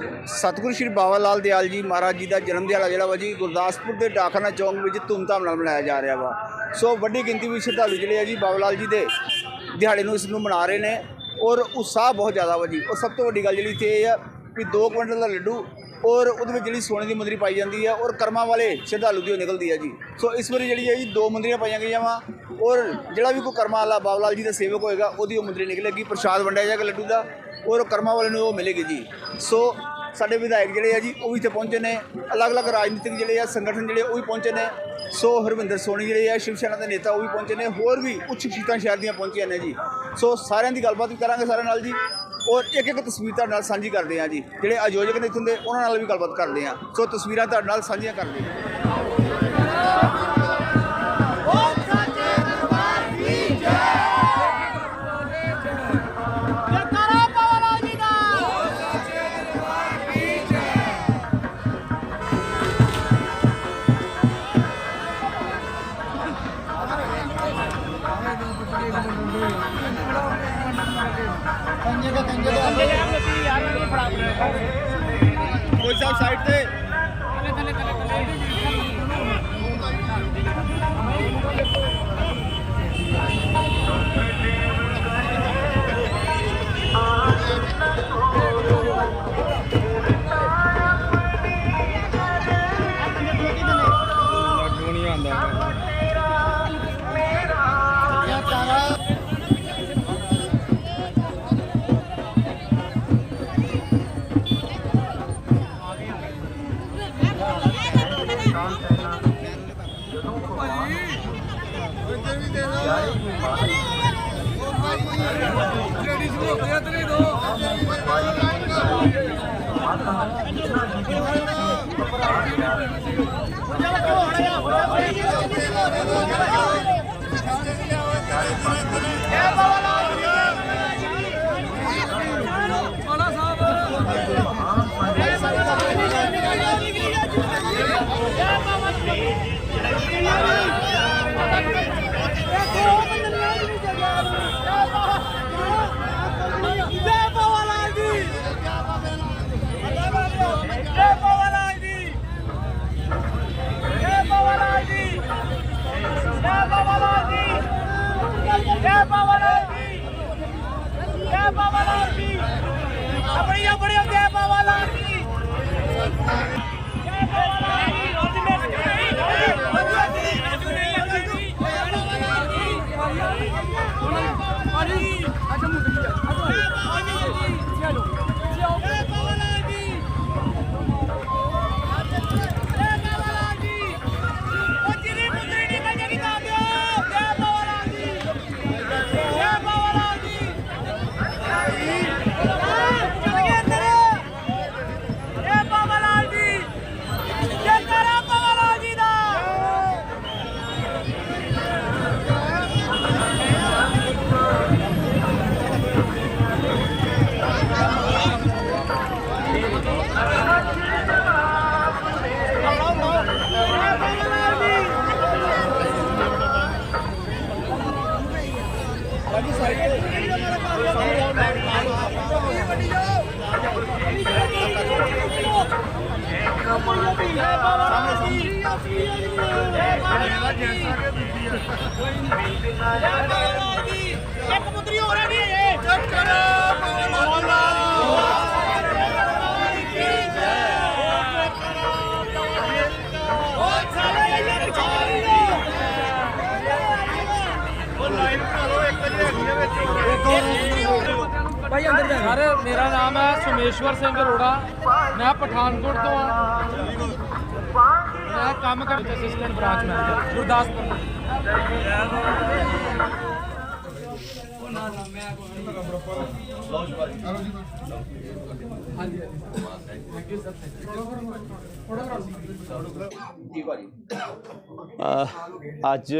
ਸਤਿਗੁਰੂ ਸ਼੍ਰੀ ਬਾਬਾ ਲਾਲ ਦਿਆਲ ਜੀ ਮਹਾਰਾਜ ਜੀ ਦਾ ਜਨਮ ਦਿਹਾੜਾ ਜਿਹੜਾ ਵਾ ਜੀ ਗੁਰਦਾਸਪੁਰ ਦੇ ਡਾਕਖਾਨਾ ਚੌਂਕ ਵਿੱਚ ਧੂਮਧਾਮ ਨਾਲ ਮਨਾਇਆ ਜਾ ਰਿਹਾ ਵਾ। ਸੋ ਵੱਡੀ ਗਿਣਤੀ ਵਿੱਚ ਸ਼ਰਧਾਲੂ ਜਿਹੜੇ ਆ ਜੀ ਬਾਬਾ ਲਾਲ ਜੀ ਦੇ ਦਿਹਾੜੇ ਨੂੰ ਇਸ ਨੂੰ ਮਨਾ ਰਹੇ ਨੇ ਔਰ ਉਤਸ਼ਾਹ ਬਹੁਤ ਜ਼ਿਆਦਾ ਵਾ ਜੀ। ਔਰ ਸਭ ਤੋਂ ਵੱਡੀ ਗੱਲ ਜਿਹੜੀ ਇੱਥੇ ਇਹ ਆ ਵੀ 2 ਕੁਇੰਟਲ ਦਾ ਲੱਡੂ ਔਰ ਉਹਦੇ ਵਿੱਚ ਜਿਹੜੀ ਸੋਨੇ ਦੀ ਮੁੰਦਰੀ ਪਾਈ ਜਾਂਦੀ ਹੈ ਔਰ ਕਰਮਾਂ ਵਾਲੇ ਸ਼ਰਧਾਲੂ ਦੀ ਉਹ ਨਿਕਲਦੀ ਹੈ ਜੀ। ਸੋ ਇਸ ਵਾਰੀ ਜਿਹੜੀ ਹੈ ਜੀ ਦੋ ਮੁੰਦਰੀਆਂ ਪਾਈਆਂ ਗਈਆਂ ਵਾ ਔਰ ਜਿਹੜਾ ਵੀ ਕੋਈ ਕਰਮਾਂ ਵਾਲਾ ਬਾਬਾ ਲਾਲ ਜੀ ਦਾ ਸੇਵਕ ਹੋਏਗਾ, ਉਹਦੀ ਉਹ ਮੁੰਦਰੀ ਨਿਕਲੇਗੀ, ਪ੍ਰਸ਼ਾਦ ਵੰਡਿਆ ਜਾਏਗਾ ਲੱਡੂ ਦਾ, ਔਰ ਕਰਮਾਂ ਵਾਲੇ ਨੂੰ ਉਹ ਮਿਲੇਗੀ ਜੀ। ਸੋ ਸਾਡੇ ਵਿਧਾਇਕ ਜਿਹੜੇ ਆ ਜੀ, ਉਹ ਵੀ ਇੱਥੇ ਪਹੁੰਚੇ ਨੇ। ਅਲੱਗ-ਅਲੱਗ ਰਾਜਨੀਤਿਕ ਜਿਹੜੇ ਆ, ਸੰਗਠਨ ਜਿਹੜੇ ਉਹ ਵੀ ਪਹੁੰਚੇ ਨੇ। ਸੋ ਹਰਵਿੰਦਰ ਸੋਨੀ ਜਿਹੜੇ ਆ, ਸ਼ਿਵ ਸੈਨਾ ਦੇ ਨੇਤਾ, ਉਹ ਵੀ ਪਹੁੰਚੇ ਨੇ। ਹੋਰ ਵੀ ਉੱਚ ਸ਼ੀਤਾਂ ਸ਼ਹਿਰ ਦੀਆਂ ਪਹੁੰਚੀਆਂ ਨੇ ਜੀ। ਸੋ ਸਾਰਿਆਂ ਦੀ ਗੱਲਬਾਤ ਵੀ ਕਰਾਂਗੇ ਸਾਰਿਆਂ ਨਾਲ ਜੀ। ਔਰ ਇੱਕ ਇੱਕ ਤਸਵੀਰ ਤੁਹਾਡੇ ਨਾਲ ਸਾਂਝੀ ਕਰਦੇ ਹਾਂ ਜੀ। ਜਿਹੜੇ ਆਯੋਜਕ ਨੇ ਇੱਥੋਂ ਦੇ, ਉਹਨਾਂ ਨਾਲ ਵੀ ਗੱਲਬਾਤ ਕਰਦੇ ਹਾਂ ਸੋ ਤਸਵੀਰਾਂ ਤੁਹਾਡੇ ਨਾਲ ਸਾਂਝੀਆਂ ਕਰਦੇ ਹਾਂ ਕੋਈ ਸਾਹਿਬ ਸਾਈਡ ਤੇ? ਜੈ ਪਾਵਲਾ ਜੀ ਜੈ ਪਾਵਲਾ ਜੀ ਜੈ ਪਾਵਲਾ ਜੀ ਜੈ ਪਾਵਲਾ ਜੀ ਜੈ ਪਾਵਲਾ ਜੀ ਜੈ ਪਾਵਲਾ ਜੀ ਆਪਣੀ ਆਪਣੀ ਜੈ ਪਾਵਲਾ ਇੱਕ ਮੁੰਦਰੀ ਹੋ ਰਹੀ ਹੈ ਚੱਕਰ ਪਾਵਲਾ ਉਹ ਭਾਈ ਅੰਦਰ ਜਾ ਸਰ ਮੇਰਾ ਨਾਮ ਹੈ ਸੁਮੇਸ਼ਵਰ ਸਿੰਘ ਅਰੋੜਾ। ਮੈਂ ਪਠਾਨਕੋਟ ਤੋਂ ਆ ਮੈਂ ਕੰਮ ਕਰਦਾ ਅਸਿਸਟੈਂਟ ਬ੍ਰਾਂਚ ਮੈਨੇਜਰ ਗੁਰਦਾਸਪੁਰ ਜੀ ਭਾਜੀ ਅ, ਅੱਜ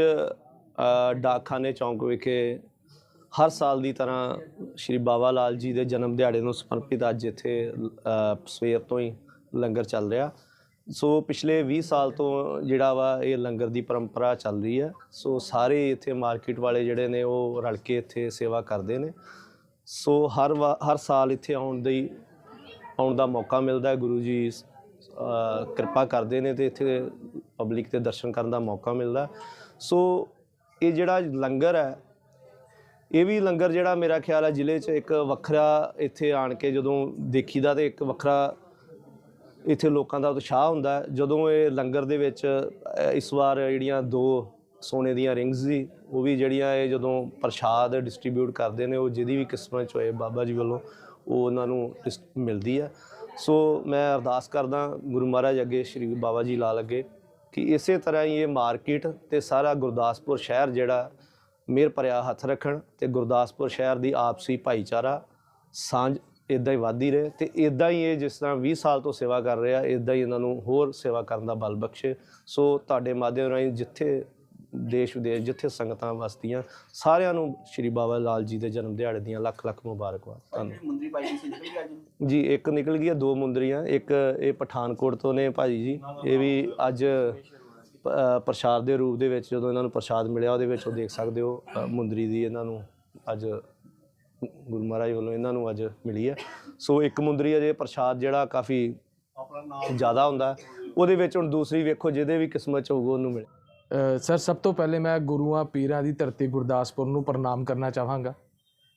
ਡਾਕਖਾਨੇ ਚੌਂਕ ਵਿਖੇ ਹਰ ਸਾਲ ਦੀ ਤਰ੍ਹਾਂ ਸ਼੍ਰੀ ਬਾਬਾ ਲਾਲ ਜੀ ਦੇ ਜਨਮ ਦਿਹਾੜੇ ਨੂੰ ਸਮਰਪਿਤ ਅੱਜ ਇੱਥੇ ਸਵੇਰ ਤੋਂ ਹੀ ਲੰਗਰ ਚੱਲ ਰਿਹਾ। ਸੋ ਪਿਛਲੇ 20 ਸਾਲ ਤੋਂ ਜਿਹੜਾ ਵਾ ਇਹ ਲੰਗਰ ਦੀ ਪਰੰਪਰਾ ਚੱਲ ਰਹੀ ਹੈ। ਸੋ ਸਾਰੇ ਇੱਥੇ ਮਾਰਕੀਟ ਵਾਲੇ ਜਿਹੜੇ ਨੇ ਉਹ ਰਲ ਕੇ ਇੱਥੇ ਸੇਵਾ ਕਰਦੇ ਨੇ। ਸੋ ਹਰ ਵਾ- ਹਰ ਸਾਲ ਇੱਥੇ ਆਉਣ ਦੀ, ਆਉਣ ਦਾ ਮੌਕਾ ਮਿਲਦਾ ਹੈ। ਗੁਰੂ ਜੀ ਕਿਰਪਾ ਕਰਦੇ ਨੇ ਤੇ ਇੱਥੇ ਪਬਲਿਕ ਦੇ ਦਰਸ਼ਨ ਕਰਨ ਦਾ ਮੌਕਾ ਮਿਲਦਾ ਸੋ ਇਹ ਜਿਹੜਾ ਲੰਗਰ ਹੈ ਇਹ ਵੀ ਲੰਗਰ ਜਿਹੜਾ ਮੇਰਾ ਖਿਆਲ ਹੈ ਜ਼ਿਲ੍ਹੇ 'ਚ ਇੱਕ ਵੱਖਰਾ ਇੱਥੇ ਆਣ ਕੇ ਜਦੋਂ ਦੇਖੀਦਾ ਤੇ ਇੱਕ ਵੱਖਰਾ ਇੱਥੇ ਲੋਕਾਂ ਦਾ ਉਤਸ਼ਾਹ ਹੁੰਦਾ। ਜਦੋਂ ਇਹ ਲੰਗਰ ਦੇ ਵਿੱਚ ਇਸ ਵਾਰ ਜਿਹੜੀਆਂ ਦੋ ਸੋਨੇ ਦੀਆਂ ਰਿੰਗਸ ਸੀ, ਉਹ ਵੀ ਜਿਹੜੀਆਂ ਇਹ ਜਦੋਂ ਪ੍ਰਸ਼ਾਦ ਡਿਸਟ੍ਰੀਬਿਊਟ ਕਰਦੇ ਨੇ, ਉਹ ਜਿਹਦੀ ਵੀ ਕਿਸਮਤ ਚ ਹੋਏ ਬਾਬਾ ਜੀ ਵੱਲੋਂ, ਉਹ ਉਹਨਾਂ ਨੂੰ ਡਿਸ- ਮਿਲਦੀ ਹੈ ਸੋ ਮੈਂ ਅਰਦਾਸ ਕਰਦਾ ਗੁਰੂ ਮਹਾਰਾਜ ਅੱਗੇ, ਸ੍ਰੀ ਬਾਬਾ ਜੀ ਲਾਲ ਅੱਗੇ, ਕਿ ਇਸੇ ਤਰ੍ਹਾਂ ਹੀ ਇਹ ਮਾਰਕੀਟ ਤੇ ਸਾਰਾ ਗੁਰਦਾਸਪੁਰ ਸ਼ਹਿਰ ਜਿਹੜਾ ਮੇਰ ਭਰਿਆ ਹੱਥ ਰੱਖਣ ਤੇ ਗੁਰਦਾਸਪੁਰ ਸ਼ਹਿਰ ਦੀ ਆਪਸੀ ਭਾਈਚਾਰਾ ਸਾਂਝ ਇਦਾਂ ਹੀ ਵਧਦੀ ਰਹੇ ਤੇ ਇਦਾਂ ਹੀ ਇਹ ਜਿਸ ਤਰ੍ਹਾਂ 20 ਸਾਲ ਤੋਂ ਸੇਵਾ ਕਰ ਰਿਹਾ ਇਦਾਂ ਹੀ ਇਹਨਾਂ ਨੂੰ ਹੋਰ ਸੇਵਾ ਕਰਨ ਦਾ ਬਲ ਬਖਸ਼ੇ। ਸੋ ਤੁਹਾਡੇ ਮਾਧਿਅਮ ਰਾਹੀਂ ਜਿੱਥੇ ਦੇਸ਼ ਵਿਦੇਸ਼ ਜਿੱਥੇ ਸੰਗਤਾਂ ਵਸਦੀਆਂ ਸਾਰਿਆਂ ਨੂੰ ਸ਼੍ਰੀ ਬਾਬਾ ਲਾਲ ਜੀ ਦੇ ਜਨਮ ਦਿਹਾੜੇ ਦੀਆਂ ਲੱਖ ਲੱਖ ਮੁਬਾਰਕਬਾਦ। ਧੰਨਵਾਦ ਮੁੰਦਰੀ ਪਾਈ ਸੀ ਗਿਆ ਜੀ ਜੀ ਇੱਕ ਨਿਕਲ ਗਈ ਹੈ ਦੋ ਮੁੰਦਰੀਆਂ ਇੱਕ ਇਹ ਪਠਾਨਕੋਟ ਤੋਂ ਨੇ ਭਾਜੀ ਜੀ। ਇਹ ਵੀ ਅੱਜ ਪ੍ਰਸ਼ਾਦ ਦੇ ਰੂਪ ਦੇ ਵਿੱਚ ਜਦੋਂ ਇਹਨਾਂ ਨੂੰ ਪ੍ਰਸ਼ਾਦ ਮਿਲਿਆ ਉਹਦੇ ਵਿੱਚ ਉਹ ਦੇਖ ਸਕਦੇ ਹੋ ਮੁੰਦਰੀ ਦੀ ਇਹਨਾਂ ਨੂੰ ਅੱਜ ਗੁਰੂ ਮਹਾਰਾਜ ਵੱਲੋਂ ਇਹਨਾਂ ਨੂੰ ਅੱਜ ਮਿਲੀ ਹੈ ਸੋ ਇੱਕ ਮੁੰਦਰੀ ਅਜੇ ਪ੍ਰਸ਼ਾਦ ਜਿਹੜਾ ਕਾਫੀ ਜ਼ਿਆਦਾ ਹੁੰਦਾ। ਉਹਦੇ ਵਿੱਚ ਹੁਣ ਦੂਸਰੀ ਵੇਖੋ ਜਿਹਦੇ ਵੀ ਕਿਸਮਤ ਚ ਹੋਊਗਾ ਉਹਨੂੰ ਮਿਲੇ ਸਰ ਸਭ ਤੋਂ ਪਹਿਲੇ ਮੈਂ ਗੁਰੂਆਂ ਪੀਰਾਂ ਦੀ ਧਰਤੀ ਗੁਰਦਾਸਪੁਰ ਨੂੰ ਪ੍ਰਣਾਮ ਕਰਨਾ ਚਾਹਾਂਗਾ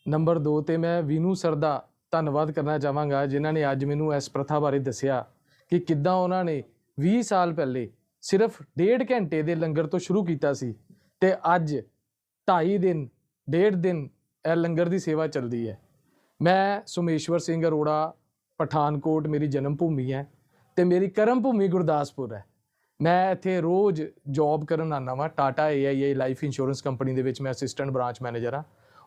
ਨੰਬਰ 2 ਤੇ ਮੈਂ ਵੀਨੂ ਸਰ ਦਾ ਧੰਨਵਾਦ ਕਰਨਾ ਚਾਹਾਂਗਾ ਜਿਨ੍ਹਾਂ ਨੇ ਅੱਜ ਮੈਨੂੰ ਇਸ ਪ੍ਰਥਾ ਬਾਰੇ ਦੱਸਿਆ ਕਿ ਕਿੱਦਾਂ ਉਹਨਾਂ ਨੇ 20 ਸਾਲ ਪਹਿਲੇ ਸਿਰਫ ਡੇਢ ਘੰਟੇ ਦੇ ਲੰਗਰ ਤੋਂ ਸ਼ੁਰੂ ਕੀਤਾ ਸੀ ਤੇ ਅੱਜ 2.5 ਦਿਨ, ਡੇਢ ਦਿਨ ਇਹ ਲੰਗਰ ਦੀ ਸੇਵਾ ਚੱਲਦੀ ਹੈ। ਮੈਂ ਸੁਮੇਸ਼ਵਰ ਸਿੰਘ ਅਰੋੜਾ, ਪਠਾਨਕੋਟ ਮੇਰੀ ਜਨਮ ਭੂਮੀ ਹੈ ਤੇ ਮੇਰੀ ਕਰਮ ਭੂਮੀ ਗੁਰਦਾਸਪੁਰ ਹੈ। ਮੈਂ ਇੱਥੇ ਰੋਜ਼ ਜੌਬ ਕਰਨ ਆਉਂਦਾ ਵਾਂ Tata AIA life insurance company ਦੇ ਵਿੱਚ ਮੈਂ ਅਸਿਸਟੈਂਟ ਬ੍ਰਾਂਚ ਮੈਨੇਜਰ ਹਾਂ।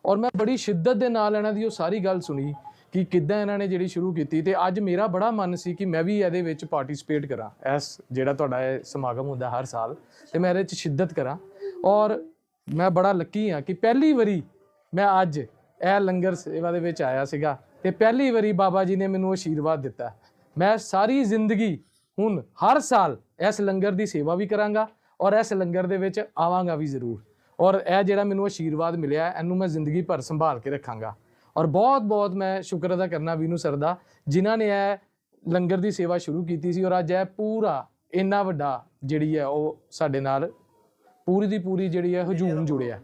ਔਰ ਮੈਂ ਬੜੀ ਸ਼ਿੱਦਤ ਦੇ ਨਾਲ ਇਹਨਾਂ ਦੀ ਉਹ ਸਾਰੀ ਗੱਲ ਸੁਣੀ ਕਿ ਕਿੱਦਾਂ ਇਹਨਾਂ ਨੇ ਜਿਹੜੀ ਸ਼ੁਰੂ ਕੀਤੀ ਤੇ ਅੱਜ ਮੇਰਾ ਬੜਾ ਮਨ ਸੀ ਕਿ ਮੈਂ ਵੀ ਇਹਦੇ ਵਿੱਚ ਪਾਰਟਿਸਿਪੇਟ ਕਰਾਂ, ਇਸ ਜਿਹੜਾ ਤੁਹਾਡਾ ਇਹ ਸਮਾਗਮ ਹੁੰਦਾ ਹਰ ਸਾਲ, ਤੇ ਮੈਂ ਇਹਦੇ ਵਿੱਚ ਸ਼ਿੱਦਤ ਕਰਾਂ। ਔਰ ਮੈਂ ਬੜਾ ਲੱਕੀ ਹਾਂ ਕਿ ਪਹਿਲੀ ਵਾਰੀ ਮੈਂ ਅੱਜ ਇਹ ਲੰਗਰ ਸੇਵਾ ਦੇ ਵਿੱਚ ਆਇਆ ਸੀਗਾ ਤੇ ਪਹਿਲੀ ਵਾਰੀ ਬਾਬਾ ਜੀ ਨੇ ਮੈਨੂੰ ਆਸ਼ੀਰਵਾਦ ਦਿੱਤਾ। ਮੈਂ ਸਾਰੀ ਜ਼ਿੰਦਗੀ ਹੁਣ ਹਰ ਸਾਲ ਇਸ ਲੰਗਰ ਦੀ ਸੇਵਾ ਵੀ ਕਰਾਂਗਾ ਔਰ ਇਸ ਲੰਗਰ ਦੇ ਵਿੱਚ ਆਵਾਂਗਾ ਵੀ ਜ਼ਰੂਰ। ਔਰ ਇਹ ਜਿਹੜਾ ਮੈਨੂੰ ਆਸ਼ੀਰਵਾਦ ਮਿਲਿਆ ਇਹਨੂੰ ਮੈਂ ਜ਼ਿੰਦਗੀ ਭਰ ਸੰਭਾਲ ਕੇ ਰੱਖਾਂਗਾ। ਔਰ ਬਹੁਤ ਬਹੁਤ ਮੈਂ ਸ਼ੁਕਰ ਅਦਾ ਕਰਨਾ ਵੀਨੂ ਸਰ ਦਾ ਜਿਨ੍ਹਾਂ ਨੇ ਇਹ ਲੰਗਰ ਦੀ ਸੇਵਾ ਸ਼ੁਰੂ ਕੀਤੀ ਸੀ ਔਰ ਅੱਜ ਇਹ ਪੂਰਾ ਇੰਨਾ ਵੱਡਾ ਜਿਹੜੀ ਹੈ ਉਹ ਸਾਡੇ ਨਾਲ ਪੂਰੀ ਦੀ ਪੂਰੀ ਜਿਹੜੀ ਹੈ ਹਜੂਮ ਜੁੜਿਆ।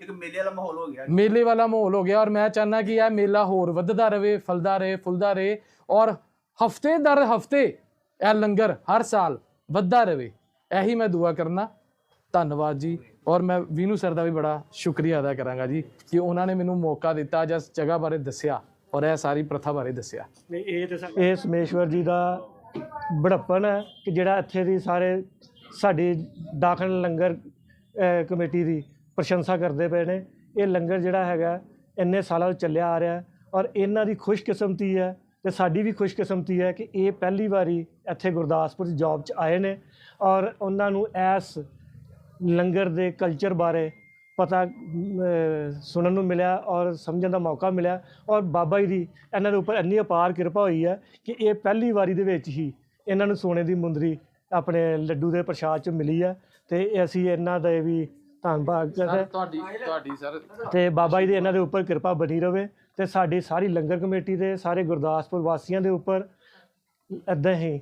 ਇੱਕ ਮੇਲੇ ਵਾਲਾ ਮਾਹੌਲ ਹੋ ਗਿਆ। ਮੇਲੇ ਵਾਲਾ ਮਾਹੌਲ ਹੋ ਗਿਆ ਔਰ ਮੈਂ ਚਾਹੁੰਦਾ ਕਿ ਇਹ ਮੇਲਾ ਹੋਰ ਵੱਧਦਾ ਰਵੇ ਫਲਦਾ ਰਹੇ ਫੁੱਲਦਾ ਰਹੇ ਔਰ ਹਫ਼ਤੇ ਦਰ ਹਫ਼ਤੇ ਇਹ ਲੰਗਰ ਹਰ ਸਾਲ ਵੱਧਦਾ ਰਵੇ। ਇਹੀ ਮੈਂ ਦੁਆ ਕਰਨਾ। ਧੰਨਵਾਦ ਜੀ। ਔਰ ਮੈਂ ਵੀਨੂ ਸਰ ਦਾ ਵੀ ਬੜਾ ਸ਼ੁਕਰੀਆ ਅਦਾ ਕਰਾਂਗਾ ਜੀ ਕਿ ਉਹਨਾਂ ਨੇ ਮੈਨੂੰ ਮੌਕਾ ਦਿੱਤਾ ਜਾਂ ਇਸ ਜਗ੍ਹਾ ਬਾਰੇ ਦੱਸਿਆ ਔਰ ਇਹ ਸਾਰੀ ਪ੍ਰਥਾ ਬਾਰੇ ਦੱਸਿਆ। ਇਹ ਸਮੇਸ਼ਵਰ ਜੀ ਦਾ ਬੜੱਪਨ ਹੈ ਕਿ ਜਿਹੜਾ ਇੱਥੇ ਦੀ ਸਾਰੇ ਸਾਡੀ ਦਾਖਲ ਲੰਗਰ ਕਮੇਟੀ ਦੀ ਪ੍ਰਸ਼ੰਸਾ ਕਰਦੇ ਪਏ ਨੇ। ਇਹ ਲੰਗਰ ਜਿਹੜਾ ਹੈਗਾ ਇੰਨੇ ਸਾਲਾਂ ਤੋਂ ਚੱਲਿਆ ਆ ਰਿਹਾ ਔਰ ਇਹਨਾਂ ਦੀ ਖੁਸ਼ਕਿਸਮਤੀ ਹੈ ਤੇ ਸਾਡੀ ਵੀ ਖੁਸ਼ਕਿਸਮਤੀ ਹੈ ਕਿ ਇਹ ਪਹਿਲੀ ਵਾਰੀ ਇੱਥੇ ਗੁਰਦਾਸਪੁਰ ਜੌਬ 'ਚ ਆਏ ਨੇ ਔਰ ਉਹਨਾਂ ਨੂੰ ਇਸ ਲੰਗਰ ਦੇ ਕਲਚਰ ਬਾਰੇ ਪਤਾ ਸੁਣਨ ਨੂੰ ਮਿਲਿਆ ਔਰ ਸਮਝਣ ਦਾ ਮੌਕਾ ਮਿਲਿਆ ਔਰ ਬਾਬਾ ਜੀ ਦੀ ਇਹਨਾਂ ਦੇ ਉੱਪਰ ਇੰਨੀ ਅਪਾਰ ਕਿਰਪਾ ਹੋਈ ਹੈ ਕਿ ਇਹ ਪਹਿਲੀ ਵਾਰੀ ਦੇ ਵਿੱਚ ਹੀ ਇਹਨਾਂ ਨੂੰ ਸੋਨੇ ਦੀ ਮੁੰਦਰੀ ਆਪਣੇ ਲੱਡੂ ਦੇ ਪ੍ਰਸ਼ਾਦ ਚ ਮਿਲੀ ਹੈ ਤੇ ਅਸੀਂ ਇਹਨਾਂ ਦਾ ਵੀ ਧੰਨਵਾਦ ਕਰਦੇ ਤੁਹਾਡੀ ਤੁਹਾਡੀ ਸਰ ਤੇ ਬਾਬਾ ਜੀ ਦੀ ਇਹਨਾਂ ਦੇ ਉੱਪਰ ਕਿਰਪਾ ਬਣੀ ਰਵੇ ਤੇ ਸਾਡੀ ਸਾਰੀ ਲੰਗਰ ਕਮੇਟੀ ਦੇ ਸਾਰੇ ਗੁਰਦਾਸਪੁਰ ਵਾਸੀਆਂ ਦੇ ਉੱਪਰ ਇਦਾਂ ਹੀ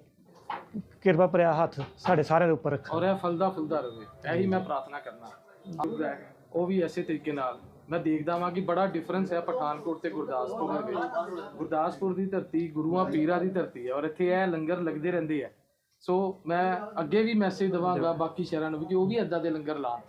ਕਿਰਪਾ ਭਰਿਆ ਹੱਥ ਸਾਡੇ ਸਾਰਿਆਂ ਦੇ ਉੱਪਰ ਰੱਖੇ ਔਰ ਇਹ ਫਲਦਾ ਫੁੱਲਦਾ ਰਵੇ। ਇਹੀ ਮੈਂ ਪ੍ਰਾਰਥਨਾ ਕਰਨਾ। ਉਹ ਵੀ ਐਸੇ ਤਰੀਕੇ ਨਾਲ। ਮੈਂ ਦੇਖਦਾ ਵਾਂ ਕਿ ਬੜਾ ਡਿਫਰੈਂਸ ਹੈ ਪਠਾਨਕੋਟ ਤੇ ਗੁਰਦਾਸਪੁਰ ਦੇ ਵਿੱਚ। ਗੁਰਦਾਸਪੁਰ ਦੀ ਧਰਤੀ, ਗੁਰੂਆਂ ਪੀਰਾਂ ਦੀ ਧਰਤੀ ਹੈ। ਔਰ ਇੱਥੇ ਇਹ ਲੰਗਰ ਲੱਗਦੇ ਰਹਿੰਦੇ ਆ। ਸੋ ਮੈਂ ਅੱਗੇ ਵੀ ਮੈਸੇਜ ਦਵਾਂਗਾ ਬਾਕੀ ਸ਼ਹਿਰਾਂ ਨੂੰ ਵੀ ਕਿ ਉਹ ਵੀ ਇਦਾਂ ਦੇ ਲੰਗਰ ਲਾਣ।